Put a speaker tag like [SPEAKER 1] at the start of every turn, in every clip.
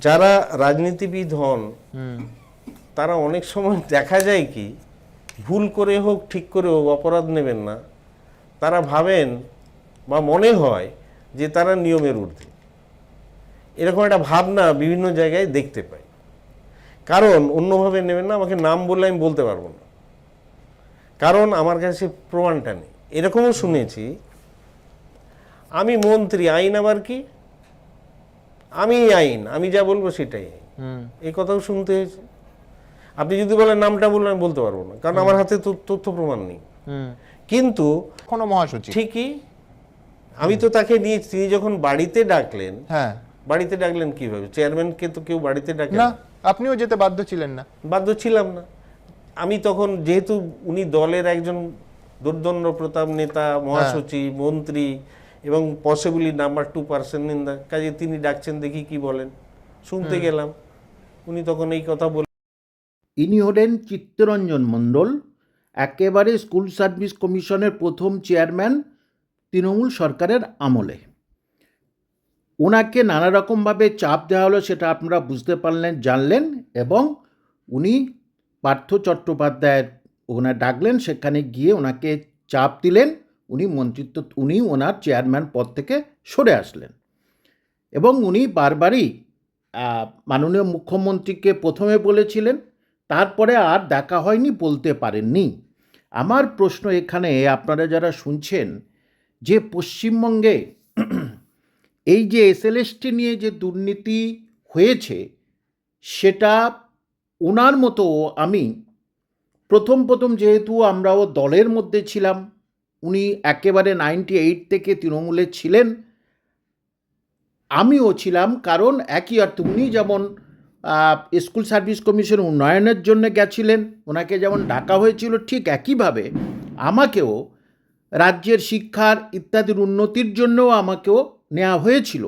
[SPEAKER 1] যারা রাজনীতিবিদ হন তারা অনেক সময় দেখা যায় কি ভুল করে হোক ঠিক করে হোক অপরাধ নেবেন না। তারা ভাবেন বা মনে হয় যে তারা নিয়মের ঊর্ধ্বে। এরকম একটা ভাবনা বিভিন্ন জায়গায় দেখতে পাই। কারণ অন্যভাবে নেবেন না আমাকে নাম বললে আমি বলতে পারব না। কারণ আমার কাছে প্রমাণটা নেই। এরকমও শুনেছি আমি মন্ত্রী আইন আবার কি? আমি আইন আমি যা বলব সেটাই। এই কথাও শুনতে হয়েছে। আপনি যদি বলেন নামটা বললেন আমি বলতে পারব না কারণ আমার হাতে তথ্য প্রমাণ নেই। কিন্তু
[SPEAKER 2] কোনো মহাসচিব।
[SPEAKER 1] ঠিকই আমি তো তাকে নিয়ে তিনি যখন বাড়িতে ডাকলেন
[SPEAKER 2] হ্যাঁ।
[SPEAKER 1] বাড়িতে ডাকলেন কীভাবে? চেয়ারম্যানকে তো কেউ বাড়িতে ডাকে
[SPEAKER 2] না
[SPEAKER 1] না।
[SPEAKER 2] আপনিও যেতে বাধ্য ছিলেন না।
[SPEAKER 1] বাধ্য ছিলাম না। আমি তখন যেহেতু উনি দলের একজন দুর্দণ্ড প্রতাপ নেতা মহাসচিব মন্ত্রী এবং possibly number two person in the কাজে তিনি ডাকছেন দেখি কি বলেন। শুনতে গেলাম। উনি তখন এই কথা বলে
[SPEAKER 3] ইনি হলেন চিত্তরঞ্জন মণ্ডল একেবারে স্কুল সার্ভিস কমিশনের প্রথম চেয়ারম্যান তৃণমূল সরকারের আমলে। ওনাকে নানা রকমভাবে চাপ দেওয়া হলো সেটা আপনারা বুঝতে পারলেন জানলেন এবং উনি পার্থ চট্টোপাধ্যায়ের ওনার ডাকলেন সেখানে গিয়ে ওনাকে চাপ দিলেন। উনি মন্ত্রিত্ব, উনি ওনার চেয়ারম্যান পদ থেকে সরে আসলেন। এবং উনি বারবারই মাননীয় মুখ্যমন্ত্রীকে প্রথমে বলেছিলেন, তারপরে আর দেখা হয়নি, বলতে পারেননি। আমার প্রশ্ন এখানে, আপনারা যারা শুনছেন, যে পশ্চিমবঙ্গে এই যে এসএলএসটি নিয়ে যে দুর্নীতি হয়েছে, সেটা ওনার মতো আমি, প্রথম প্রথম যেহেতু আমরাও দলের মধ্যে ছিলাম উনি একেবারে নাইনটি এইট থেকে তৃণমূলে ছিলেন। আমিও ছিলাম, কারণ একই অর্থে উনি যেমন স্কুল সার্ভিস কমিশন উন্নয়নের জন্য গেছিলেন, ওনাকে যেমন ডাকা হয়েছিল ঠিক একইভাবে আমাকেও রাজ্যের শিক্ষার ইত্যাদির উন্নতির জন্যও আমাকেও নেওয়া হয়েছিল।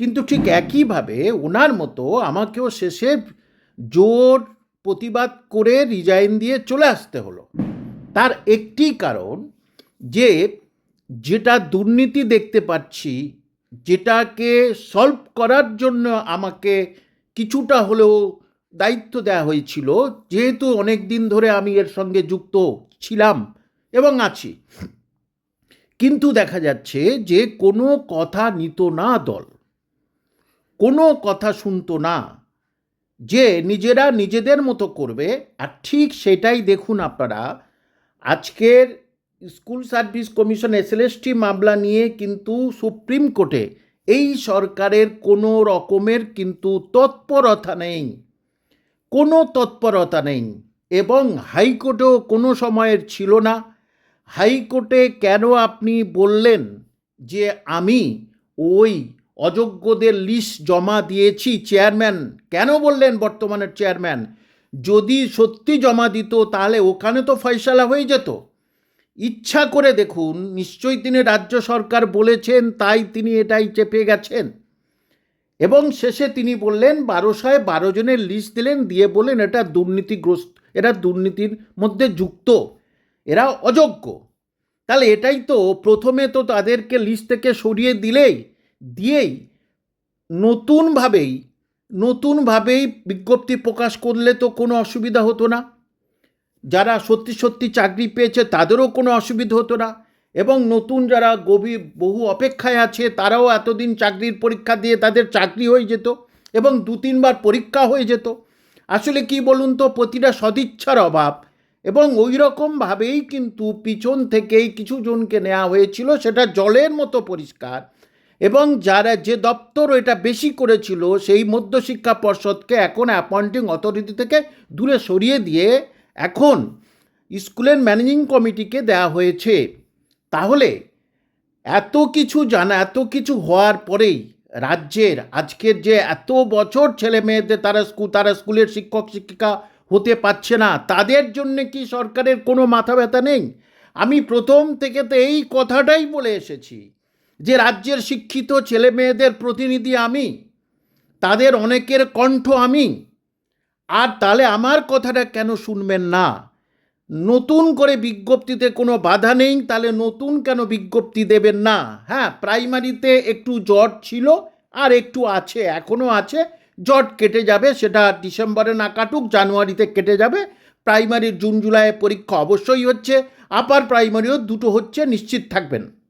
[SPEAKER 3] কিন্তু ঠিক একইভাবে ওনার মতো আমাকেও শেষে জোর প্রতিবাদ করে রিজাইন দিয়ে চলে আসতে হলো। তার একটি কারণ যে যেটা দুর্নীতি দেখতে পাচ্ছি, যেটাকে সলভ করার জন্য আমাকে কিছুটা হলেও দায়িত্ব দেওয়া হয়েছিল, যেহেতু অনেক দিন ধরে আমি এর সঙ্গে যুক্ত ছিলাম এবং আছি। কিন্তু দেখা যাচ্ছে যে কোনো কথা নিত না দল। কোনো কথা শুনতো না। যে নিজেরা নিজেদের মতো করবে, আর ঠিক সেটাই দেখুন আপনারা, আজকের স্কুল সার্ভিস কমিশন এসএলএসটি মামলা নিয়ে কিন্তু সুপ্রিম কোর্টে এই সরকারের কোনো রকমের কিন্তু তৎপরতা নেই। কোনো তৎপরতা নেই এবং হাইকোর্টেও কোনো সময়ের ছিল না। হাইকোর্টে কেন আপনি বললেন যে আমি ওই অযোগ্যদের লিস্ট জমা দিয়েছি? চেয়ারম্যান, কেন বললেন বর্তমানের চেয়ারম্যান? যদি সত্যি জমা দিত তাহলে ওখানে তো ফয়সালা হয়ে যেত। ইচ্ছা করে দেখুন, নিশ্চয়ই তিনি রাজ্য সরকার বলেছেন, তাই তিনি এটাই চেপে গেছেন। এবং শেষে তিনি বললেন, বারোশায় বারো জনের লিস্ট দিলেন, দিয়ে বললেন, এটা দুর্নীতিগ্রস্ত এরা দুর্নীতির মধ্যে যুক্ত, এরা অযোগ্য। তাহলে এটাই তো প্রথমে তো তাদেরকে লিস্ট থেকে সরিয়ে দিলেই, দিয়েই নতুনভাবেই নতুনভাবেই বিজ্ঞপ্তি প্রকাশ করলে তো কোনো অসুবিধা হতো না। যারা সত্যি সত্যি চাকরি পেয়েছে, তাদেরও কোনো অসুবিধা হতো না। এবং নতুন যারা গভীর বহু অপেক্ষায় আছে, তারাও এতদিন চাকরির পরীক্ষা দিয়ে তাদের চাকরি হয়ে যেত এবং দু তিনবার পরীক্ষা হয়ে যেত। আসলে কি বলুন তো, প্রতিটা সদিচ্ছার অভাব। এবং ওই রকমভাবেই কিন্তু পিছন থেকেই কিছু জনকে নেওয়া হয়েছিল, সেটা জলের মতো পরিষ্কার। এবং যারা যে দপ্তর এটা বেশি করেছিল, সেই মধ্যশিক্ষা পর্ষদকে এখন অ্যাপয়েন্টিং অথরিটি থেকে দূরে সরিয়ে দিয়ে এখন স্কুলের ম্যানেজিং কমিটিকে দেওয়া হয়েছে। তাহলে এত কিছু জানা, এত কিছু হওয়ার পরেই রাজ্যের আজকের যে এত বছর ছেলে মেয়েদের তারা স্কুল তারা স্কুলের শিক্ষক, শিক্ষিকা হতে পারছে না, তাদের জন্য কি সরকারের কোনো মাথা ব্যথা নেই? আমি প্রথম থেকে তো এই কথাটাই বলে এসেছি যে রাজ্যের শিক্ষিত ছেলে মেয়েদের প্রতিনিধি আমি, তাদের অনেকের কণ্ঠ আমি আর তাহলে আমার কথাটা কেন শুনবেন না? নতুন করে বিজ্ঞপ্তিতে কোনো বাধা নেই, তাহলে নতুন কেন বিজ্ঞপ্তি দেবেন না? হ্যাঁ প্রাইমারিতে একটু জ্বর ছিল আর একটু আছে, এখনও আছে। জট কেটে যাবে, সেটা ডিসেম্বরে না কাটুক, জানুয়ারিতে কেটে যাবে। প্রাইমারির জুন, জুলাইয়ে পরীক্ষা অবশ্যই হচ্ছে, আপার প্রাইমারিও দুটো হচ্ছে, নিশ্চিত থাকবেন।